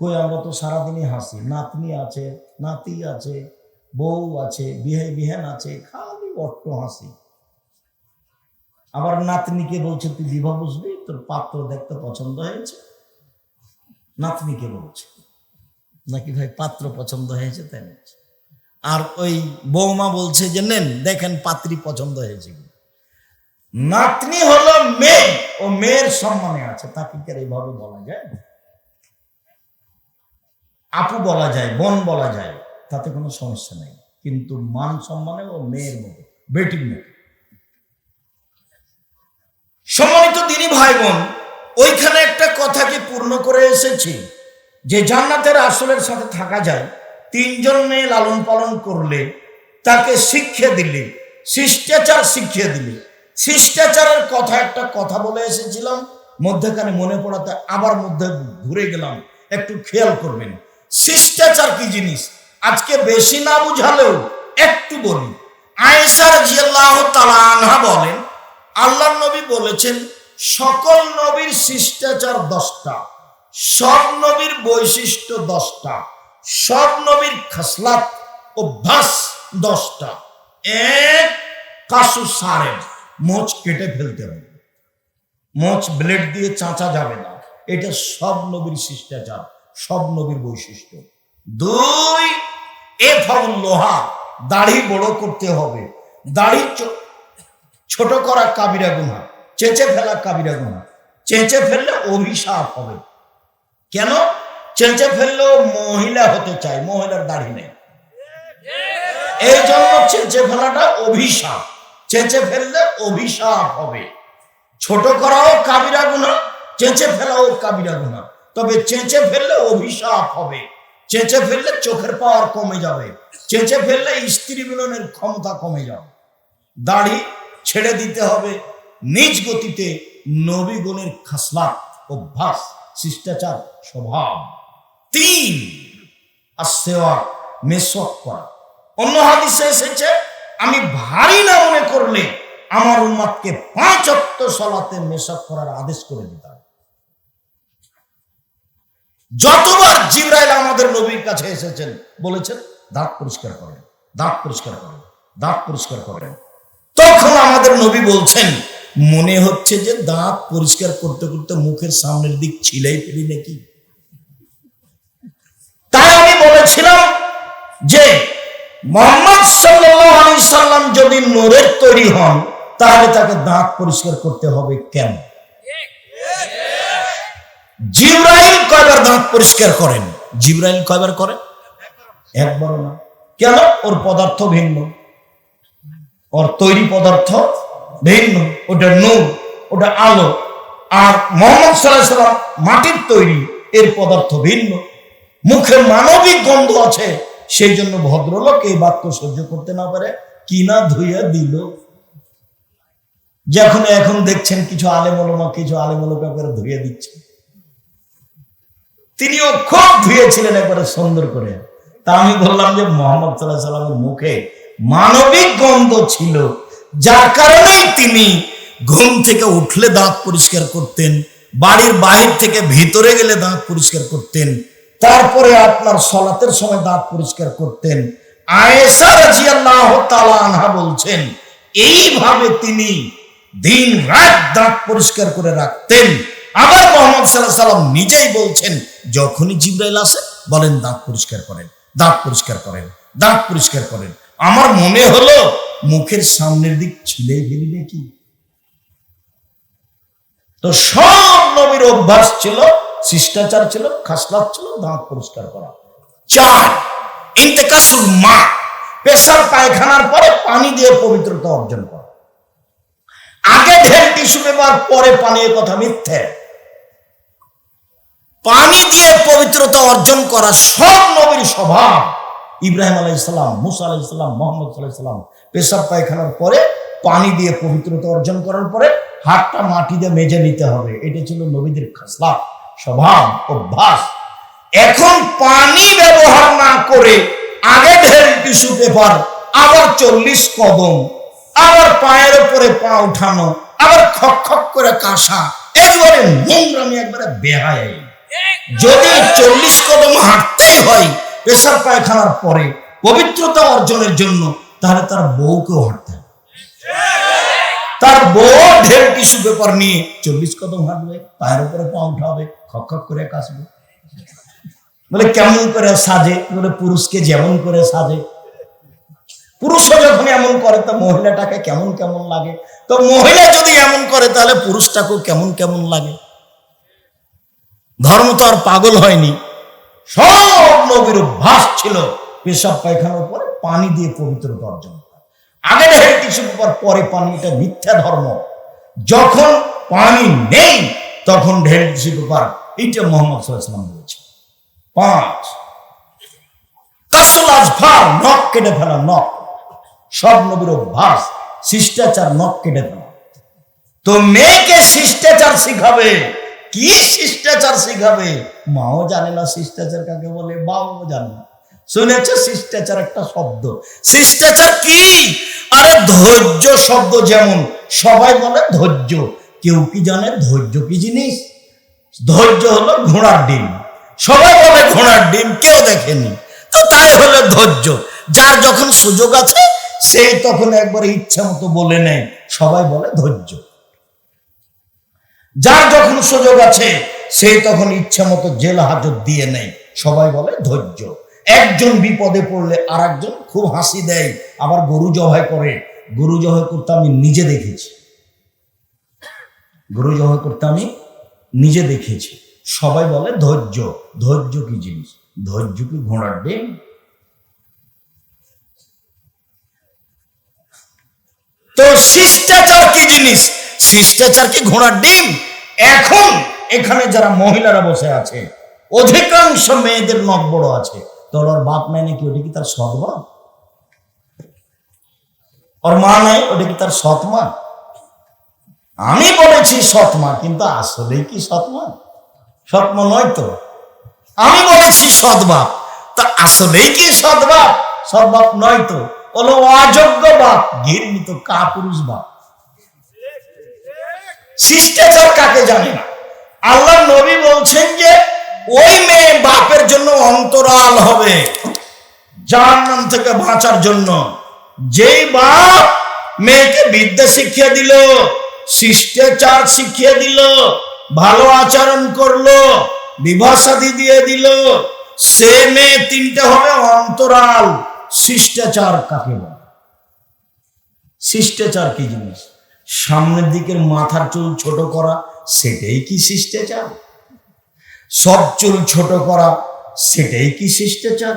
কই আমরা তো সারাদিনই হাসি। নাতনি আছে, নাতি আছে, বউ আছে, বিহে বিহান আছে, খালি অট্ট হাসি। আবার নাতনিকে বলছে, তুই বিবাহ বুঝবি? তোর পাত্র দেখতে পছন্দ হয়েছে? নাতনিকে বলছে, নাকি ভাই পাত্র পছন্দ হয়েছে তাই আর ওই বৌমা বলছে যে, নেন, দেখেন পাত্রী পছন্দ হয়েছে। নাতনি হলো মেয়ে। ও মেয়ের সম্মানে আছে, তাকে কি এইভাবে বলা যায়? আপু বলা যায়, বোন বলা যায়, তাতে কোনো সমস্যা নেই। কিন্তু মান সম্মানে ও মেয়ের মতো, বেটির মতো। সম্মানিত দিনী ভাই বোন ওইখানে একটা কথাকে পূর্ণ করে এসেছি? যে জান্নাতের আসলের সাথে থাকা যায়, তিনজন মেয়ে লালন পালন করলে, তাকে শিক্ষা দিলে, শিষ্টাচার শিখিয়ে দিলে। শিষ্টাচারের কথা একটা কথা বলে এসেছিলাম, মধ্যখানে মনে পড়াতে আবার মধ্যে ঘুরে গেলাম, একটু খেয়াল করবেন। শিষ্টাচার কি জিনিস? আজকে বেশি না বুঝালেও একটু বলি। আয়েসার জিয়াল্লাহ তালা আনহা বলেন আল্লাহ নবী বলেছেন, সকল নবীর শিষ্টাচার দশটা, সব নবীর বৈশিষ্ট্য দশটা, সব নবীর খাসলাত অভ্যাস দশটা। এক কাসু সারে মোচ কেটে ফেলতে হবে। মোচ ব্লেড দিয়ে চাঁচা যাবে না। এটা সব নবীর শিষ্টাচার। সব নবীর বৈশিষ্ট্য। দুই, এ ফাউল লোহা দাড়ি বড় করতে হবে। দাড়ি ছোট করা কাবিরা গুনা চেঁচে ফেলা কাবিরা গুনা চেঁচে ফেললে অভিশাপ হবে। কেন? চেঁচে ফেললেও মহিলা হতে চায়, মহিলার দাড়ি নেই। এই জন্য চেঁচে ফেলাটা অভিশাপ। চেঁচে ফেললে অভিশাপ হবে। ছোট করাও কাবিরা গুনা চেঁচে ফেলাও কাবিরা গুনা তবে চেঁচে ফেললে অভিশাপ হবে। চেঁচে ফেললে চোখের পাওয়ার কমে যাবে। চেঁচে ফেললে স্ত্রী মিলনের ক্ষমতা কমে যাবে। দাড়ি ছেড়ে দিতে হবে। নিজ গতিতে নবীগণের খাসলাত, অভ্যাস, শিষ্টাচার, স্বভাব। তিন আর সেওয়া মেসক করা। অন্য হাদিসে এসেছে, আমি ভারী না মনে করলে আমার উম্মাদকে পাঁচ অক্ট সলাতে মেসক করার আদেশ করে দিতাম যতবার জিব্রাইল আমাদের নবীর কাছে এসেছেন, বলেছেন, দাঁত পরিষ্কার করেন, দাঁত পরিষ্কার করেন, দাঁত পরিষ্কার করেন। তখন আমাদের নবী বলছেন, মনে হচ্ছে যে দাঁত পরিষ্কার করতে করতে মুখের সামনের দিক ছিলাই ফেলি নাকি? তাই আমি বলেছিলাম যে, মোহাম্মদ সাল্লাম যদি নূরের তৈরি হন, তাহলে তাকে দাঁত পরিষ্কার করতে হবে কেন? জিব্রাইল কয়বার দাঁত পরিষ্কার করেন? জিব্রাইল কয়বার করেন? একবারও না। কেন? ওর পদার্থ ভিন্ন। ওর তৈরি পদার্থ ভিন্ন। ওটা নূর, ওটা আলো। আর মোহাম্মদ সাল্লাহ মাটির তৈরি, এর পদার্থ ভিন্ন। মুখে মানবিক গন্ধ আছে, সেই জন্য ভদ্রলোক এই বাক্য সহ্য করতে না পারে। কিনা ধুইয়া দিল। যখন এখন দেখছেন কিছু আলেমলমা কিছু আলেমলমা করে ধুইয়ে দিচ্ছে। তিনিও খুব ধুয়েছিলেন একবারে সুন্দর করে। তা আমি বললাম যে মোহাম্মদ সাল্লাহ সাল্লামের মুখে মানবিক গন্ধ ছিল, যার কারণেই তিনি ঘুম থেকে উঠলে দাঁত পরিষ্কার করতেন, বাড়ির বাহির থেকে ভিতরে গেলে দাঁত পরিষ্কার করতেন, তারপরে আপনার সলাতের সময় দাঁত পরিষ্কার করতেন। আয়েশা আনহা বলছেন, এইভাবে তিনি দিন রাত দাঁত পরিষ্কার করে রাখতেন। আবার মোহাম্মদ সাল্লাহ সাল্লাম নিজেই বলছেন যখনই জিব্রাইল আসে, বলেন, দাঁত পরিষ্কার করেন, দাঁত পরিষ্কার করেন, দাঁত পরিষ্কার করেন। আমার মনে হলো মুখের সামনের দিক ছিলে ফেলি নাকি? তো সব নবীর অভ্যাস ছিল, শিষ্টাচার ছিল খাসলাত ছিল, দাঁত পরিষ্কার করা। চার, ইন্তেকাসুল মা, পেশাব পায়খানার পরে পানি দিয়ে পবিত্রতা অর্জন করা। আগে ঢের টিস্যু পেপার, পরে পানি, এ কথা মিথ্যে। পানি দিয়ে পবিত্রতা অর্জন করা সব নবীর স্বভাব। ইব্রাহিম আলাইসালাম মুসা আলাইসালাম মোহাম্মদ সাল্লাম পেশাব পায়খানার পরে পানি দিয়ে পবিত্রতা অর্জন করার পরে হাতটা মাটি দিয়ে মেজে নিতে হবে। এটা ছিল নবীদের খাসলা, স্বভাব, অভ্যাস। এখন পানি ব্যবহার না করে আগে ঢের টিস্যু পেপার, আবার চল্লিশ কদম, আবার পায়ের উপরে পা উঠানো, আবার খক খক করে কাশা, একবারে নোংরামি একবারে বেহায় যদি চল্লিশ কদম হাঁটতেই হয়, পেশাব পায়খানার পরে পবিত্রতা অর্জনের জন্য, তাহলে তার বউকেও হাঁটতে হবে। তার বউ ঢের টিস্যু পেপার নিয়ে চল্লিশ কদম হাঁটবে, পায়ের উপরে পা উঠাবে, খক খক করে কাশবে। বলে, কেমন করে সাজে? বলে, পুরুষকে যেমন করে সাজে। পুরুষও যখন এমন করে, তো মহিলাটাকে কেমন কেমন লাগে? তো মহিলা যদি এমন করে, তাহলে পুরুষটাকেও কেমন কেমন লাগে? ধর্ম তো আর পাগল হয়নি। সব নবীর অভ্যাস ছিল পেশাব পায়খানার পরে পানি দিয়ে। আগে পর পানি, এটা মিথ্যা ধর্ম। যখন পানি নেই, তখন এইটা মোহাম্মদ সাল্লাম বলেছে পাঁচ। কাসল আজফার নখ কেটে ফেলা, নখ। সব নবীর অভ্যাস, শিষ্টাচার, নখ কেটে ফেলা। তো মেয়েকে শিষ্টাচার শিখাবে। কি শিষ্টাচার শিখাবে? মাও জানে না শিষ্টাচার কাকে বলে, বাবাও জানে না। শুনেছে শিষ্টাচার একটা শব্দ? শিষ্টাচার কি? আরে ধৈর্য শব্দ যেমন, সবাই বলে ধৈর্য। কেউ কি জানে? ধৈর্য কি জিনিস? ধৈর্য হলো ঘোড়ার ডিম। সবাই বলে ঘোড়ার ডিম, কেউ দেখেনি। তো তাই হলো ধৈর্য। যার যখন সুযোগ আছে সেই তখন একবার ইচ্ছা মতো বলে নেয়। সবাই বলে ধৈর্য। যার যখন সুযোগ আছে, সে তখন ইচ্ছা মতো জেল হাজত দিয়ে নেয়। সবাই বলে ধৈর্য। একজন বিপদে পড়লে আর একজন খুব হাসি দেয়। আবার গরু জবাই করে। গরু জবাই করতে আমি নিজে দেখেছি। গরু জবাই করতে আমি নিজে দেখেছি। সবাই বলে ধৈর্য। ধৈর্য কি জিনিস? ধৈর্য কি ঘোড়ার ডিম? তো শিষ্টাচার কি জিনিস? শিষ্টাচার কি ঘোড়ার ডিম? এখন এখানে যারা মহিলারা বসে আছে, অধিকাংশ মেয়েদের নখ বড় আছে। তোর ওর বাপ নাই নাকি ওটা কি তার সৎ বাপ ওর মা নাই, ওটা কি তার সৎ মা? আমি বলেছি সৎ মা, কিন্তু আসলেই কি সৎ মা? সৎ মা নয় তো। আমি বলেছি সৎ বাপ, তা আসলেই কি সৎ বাপ? সৎ বাপ নয় তো। অযোগ্য বাপ, ঘৃণিত কা পুরুষ বাপ। শিষ্টাচার কাকে জানে না? আল্লাহ নবী বলছেন যে, ওই মেয়ে বাপের জন্য অন্তরাল হবে, জাহান্নাম থেকে বাঁচার জন্য। যেই বাপ মেয়েকে বিদ্যা শিখিয়ে দিল, শিষ্টাচার শিখিয়ে দিল, ভালো আচরণ করল বিবাহ দিয়ে দিল, সে মেয়ে তিনটে হবে অন্তরাল। শিষ্টাচার কাকে বলে? শিষ্টাচার কি জিনিস? সামনের দিকের মাথার চুল ছোট করা, সেটাই কি শিষ্টাচার? সব চুল ছোট করা, সেটাই কি শিষ্টাচার?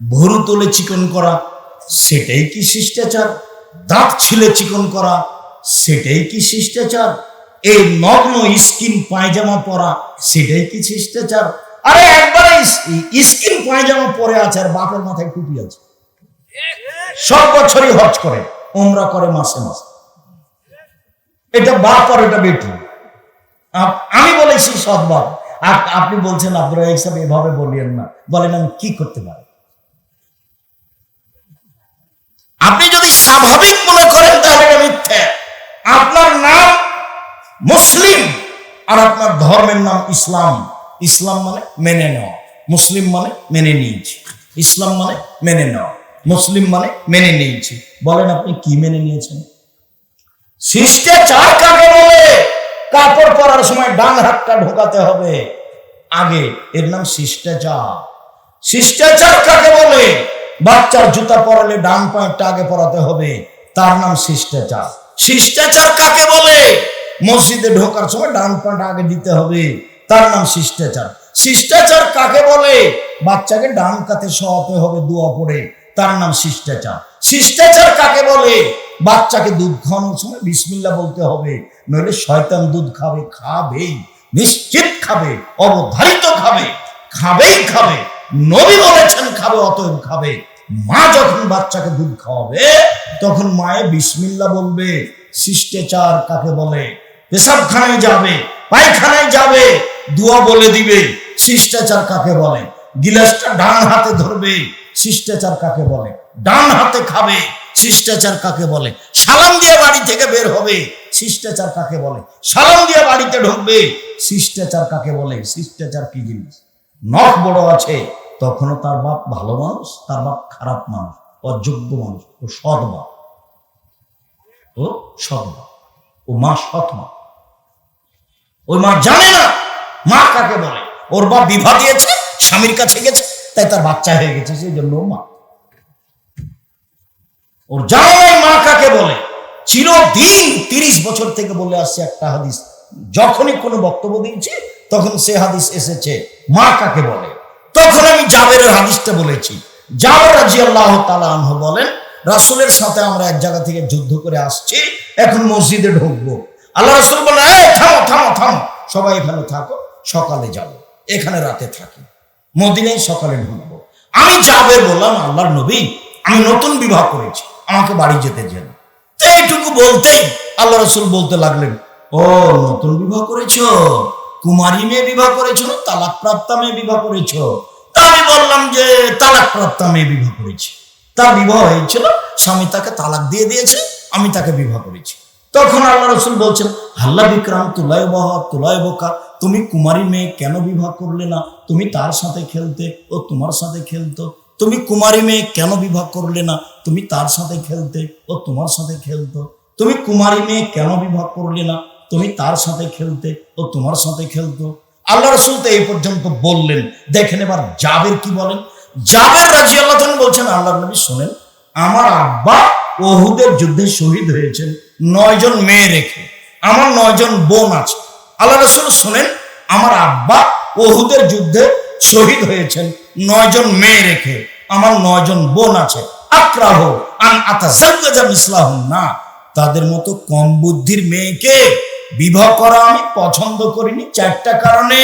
ভরু তুলে চিকন করা, সেটাই কি শিষ্টাচার? দাঁত ছিলে চিকন করা, সেটাই কি শিষ্টাচার? এই নগ্ন স্কিন পায়জামা পরা, সেটাই কি শিষ্টাচার? আরে একবারে স্কিন পায়জামা পরে আছে আর বাপের মাথায় টুপি আছে। সব বছরই হজ করে ওমরা করে মাসে মাসে। এটা বাপ আর এটা বেটি। আমি বলেছি বাপ। আপ- আপনি বলছেন আব্দুল সাহেব এভাবে বলিয়েন না। বলেন, আমি কি করতে পারি? আপনি যদি স্বাভাবিক মনে করেন, তাহলে এটা মিথ্যে। আপনার নাম মুসলিম আর আপনার ধর্মের নাম ইসলাম। ইসলাম মানে মেনে নেওয়া। মুসলিম মানে মেনে নিয়েছি। ইসলাম মানে মেনে নেওয়া। মুসলিম মানে মেনে নিয়েছি। বলেন, আপনি কি মেনে নিয়েছেন? শিষ্টাচার কাকে বলে? কাপড় পরার সময় ডান হাতটা ঢোকাতে হবে। আগে, এর নাম শিষ্টাচার শিষ্টাচার কাকে বলে? বাচ্চার জুতা পরালে ডান পায়েরটা আগে পরাতে হবে। তার নাম শিষ্টাচার শিষ্টাচার কাকে বলে? মসজিদে ঢোকার সময় ডান পাটা আগে দিতে হবে। তার নাম শিষ্টাচার শিষ্টাচার কাকে বলে? বাচ্চাকে ডান কাতে শোয়াতে হবে দোয়া পড়ে তার নাম শিষ্টাচার শিষ্টাচার কাকে বলে? বাচ্চাকে দুধ খাওয়ানোর সময় বিসমিল্লা বলতে হবে, নইলে শয়তান দুধ খাবে, খাবেই, নিশ্চিত খাবে, অবধারিত খাবে, খাবেই খাবে, নবী বলেছেন খাবে, অতএব খাবে। মা যখন বাচ্চাকে দুধ খাওয়াবে, তখন মায়ে বিসমিল্লা বলবে, শিষ্টাচার কাকে বলে? পেশাবখানায় যাবে, পায়খানায় যাবে, দোয়া বলে দিবে, শিষ্টাচার কাকে বলে? গিলাসটা ডান হাতে ধরবে, শিষ্টাচার কাকে বলে? ডান হাতে খাবে শিষ্টাচার কাকে বলে? সালাম দিয়ে বাড়ি থেকে বের হবে, শিষ্টাচার কাকে বলে? সালাম দিয়ে বাড়িতে ঢুকবে, শিষ্টাচার কাকে বলে? শিষ্টাচার কি জিনিস? নখ বড় আছে, তখনও তার বাপ ভালো মানুষ, তার বাপ খারাপ মানুষ, অযোগ্য মানুষ, ও সৎ বাপ। ও সৎ বাপ, ও মা সৎ মা। ওই মা জানে না মা কাকে বলে। ওর বাপ বিবাহ দিয়েছে, স্বামীর কাছে গেছে, তাই তার বাচ্চা হয়ে গেছে, সেই জন্য মা। ওর জানা নাই মা কাকে বলে? চিরদিন তিরিশ বছর থেকে বলে আসছে একটা হাদিস। যখনই কোনো বক্তব্য দিয়েছি, তখন সে হাদিস এসেছে। মা কাকে বলে? তখন আমি জাবেরের হাদিসটা বলেছি। জাবের রাজি আল্লাহ তালাহ বলেন, রাসুলের সাথে আমরা এক জায়গা থেকে যুদ্ধ করে আসছি, এখন মসজিদে ঢুকবো। আল্লাহ রাসুল বলে থামো থামো থামো। সবাই এখানে থাকো, সকালে যাব। এখানে রাতে থাকি। মদিনায় সকালে ঢুকবো আমি জাবের বললাম, আল্লাহর নবী, আমি নতুন বিবাহ করেছি। আমাকে বাড়ি যেতে তো এইটুকু বলতেই আল্লাহ রসুল বলতে লাগলেন, ও, নতুন বিবাহ করেছ? কুমারী মেয়ে বিবাহ করেছ? তালাক প্রাপ্তা মেয়ে বিবাহ করেছ? আমি বললাম যে তালাক প্রাপ্তা মেয়ে বিবাহ করেছি। তার বিবাহ হয়েছিল, স্বামী তাকে তালাক দিয়ে দিয়েছে, আমি তাকে বিবাহ করেছি। তখন আল্লাহ রসুল বলছেন, হাল্লা বিক্রাম, তুলায় বহা, তুলায় বোকা, তুমি কুমারী মেয়ে কেন বিবাহ করলে না? তুমি তার সাথে খেলতে ও তোমার সাথে খেলতো। তুমি কুমারী মেয়ে কেন বিবাহ করলে না? তুমি তার সাথে খেলতে ও তোমার সাথে খেলতো। তুমি কুমারী মেয়ে কেন বিবাহ করলে না? তুমি তার সাথে খেলতে ও তোমার সাথে খেলতো। আল্লাহ রসুল তো এই পর্যন্ত বললেন। দেখেন এবার জাবের কি বলেন? জাবের রাজি আল্লাহ বলছেন আল্লাহ নবী শোনেন, আমার আব্বা ওহুদের যুদ্ধে শহীদ হয়েছেন। নয়জন মেয়ে রেখে। আমার নয়জন বোন আছে। আল্লাহ রসুল শোনেন, আমার আব্বা ওহুদের যুদ্ধে শহীদ হয়েছেন। নয়জন মেয়ে রেখে আমার নয়জন বোন আছে। আক্রাহ, আন আতাজাজ্জাজা না তাদের মতো কম বুদ্ধির মেয়েকে বিবাহ করা আমি পছন্দ করিনি চারটা কারণে।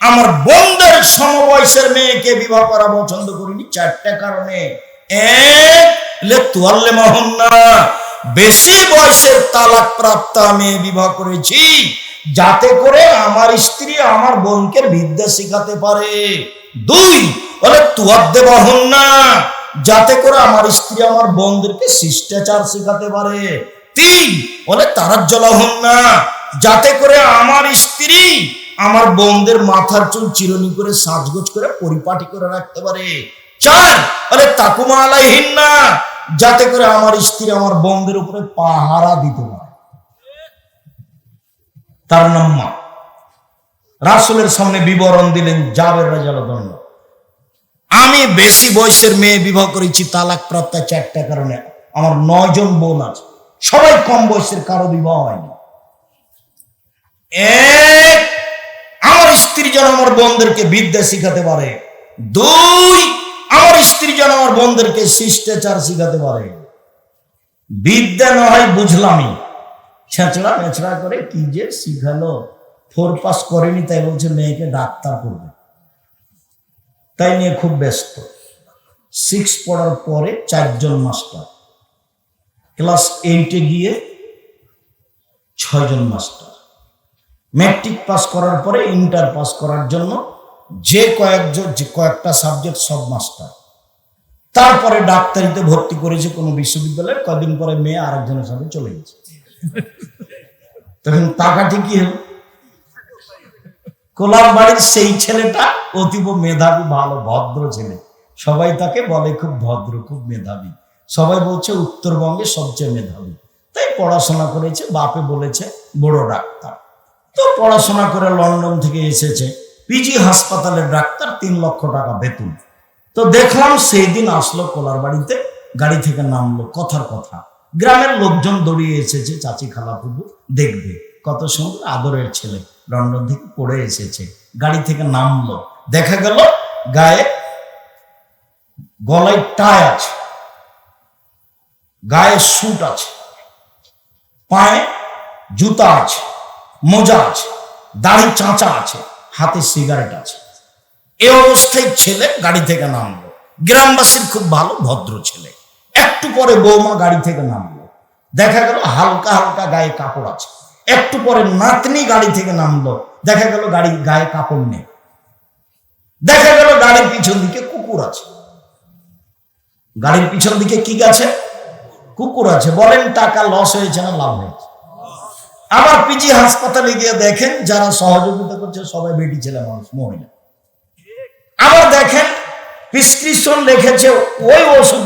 আমার বোনদের সমবয়সের মেয়েকে বিবাহ করা পছন্দ করিনি চারটা কারণে। বেশি বয়সের তালাক প্রাপ্ত মেয়ে বিবাহ করেছি, যাতে করে আমার স্ত্রী আমার বোনকে বিদ্যা শিখাতে পারে। দুই, বলে তুয়াদ্দে বহন না, যাতে করে আমার স্ত্রী আমার বোনদেরকে শিষ্টাচার শেখাতে পারে। তিন, বলে তারার জলাহন না, যাতে করে আমার স্ত্রী আমার বোনদের মাথার চুল চিরনি করে সাজগোজ করে পরিপাটি করে রাখতে পারে। চার। বলে তাকুমা যাতে করে আমার স্ত্রী আমার বোনদের উপরে পাহারা দিতে পারে। তার নাম মা। রাসুলের সামনে বিবরণ দিলেন জাবের রাজালদন্ড আমি বেশি বয়সের মেয়ে বিবাহ করেছি তালাক প্রাপ্ত চারটা কারণে। আমার নয়জন বোন আছে। সবাই কম বয়সের, কারও বিবাহ হয়নি। এক, আমার স্ত্রী যেন আমার বোনদেরকে বিদ্যা শিখাতে পারে। দুই আমার স্ত্রী যেন আমার বোনদেরকে শিষ্টাচার শিখাতে পারে। বিদ্যা নয় বুঝলামই। ছেঁচড়া মেছড়া করে কি যে শিখালো। ফোর পাস করেনি, তাই বলছে মেয়েকে ডাক্তার করবে। তাই নিয়ে খুব ব্যস্ত। সিক্স পড়ার পরে চারজন মাস্টার। ক্লাস এইটে গিয়ে ছয়জন মাস্টার। ম্যাট্রিক পাস করার পরে ইন্টার পাস করার জন্য যে কয়েকজন, যে কয়েকটা সাবজেক্ট সব মাস্টার তারপরে ডাক্তারিতে ভর্তি করেছে কোনো বিশ্ববিদ্যালয়ে কদিন পরে মেয়ে আরেকজনের সাথে চলে গেছে। তখন টাকাটি কি হলো। কোলার বাড়ির সেই ছেলেটা অতীব মেধাবী, ভালো, ভদ্র ছেলে। সবাই তাকে বলে খুব ভদ্র, খুব মেধাবী। সবাই বলছে, উত্তরবঙ্গে সবচেয়ে মেধাবী। তাই পড়াশোনা করেছে, বাপে বলেছে, বড় ডাক্তার। তো পড়াশোনা করে লন্ডন থেকে এসেছে। পিজি হাসপাতালের ডাক্তার তিন লক্ষ টাকা বেতন। তো দেখলাম সেই দিন আসলো কোলার বাড়িতে, গাড়ি থেকে নামলো, কথার কথা। গ্রামের লোকজন দৌড়িয়ে এসেছে, চাচি খালা পুবু দেখবে। কত সুন্দর আদরের ছেলে, লন্ডন থেকে পড়ে এসেছে। গাড়ি থেকে নামলো। দেখা গেল গায়ে গলায় টাই আছে, গায়ে স্যুট আছে, পায়ে জুতা আছে, মোজা আছে, দাড়ি চাঁচা আছে। হাতে সিগারেট আছে। এ অবস্থায় ছেলে গাড়ি থেকে নামলো। গ্রামবাসীর খুব ভালো, ভদ্র ছেলে। একটু পরে বৌমা গাড়ি থেকে নামলো। দেখা গেল হালকা হালকা গায়ে কাপড় আছে। একটু পরে নাতনি গাড়ি থেকে নামলো। দেখা গেল গাড়ি গায়ে কাপড় নেই। দেখা গেল গাড়ির পিছন দিকে কুকুর আছে। গাড়ির পিছন দিকে কি গেছে? কুকুর আছে। বলেন টাকা লস হয়েছে না লাভ হয়েছে? আমার পিজি হাসপাতালে গিয়ে দেখেন, যারা সহযোগিতা করছে, সবাই বেটি ছেলে মানুষ, মহিলা। আবার দেখেন, প্রেসক্রিপশন লিখেছে, ওই ওষুধ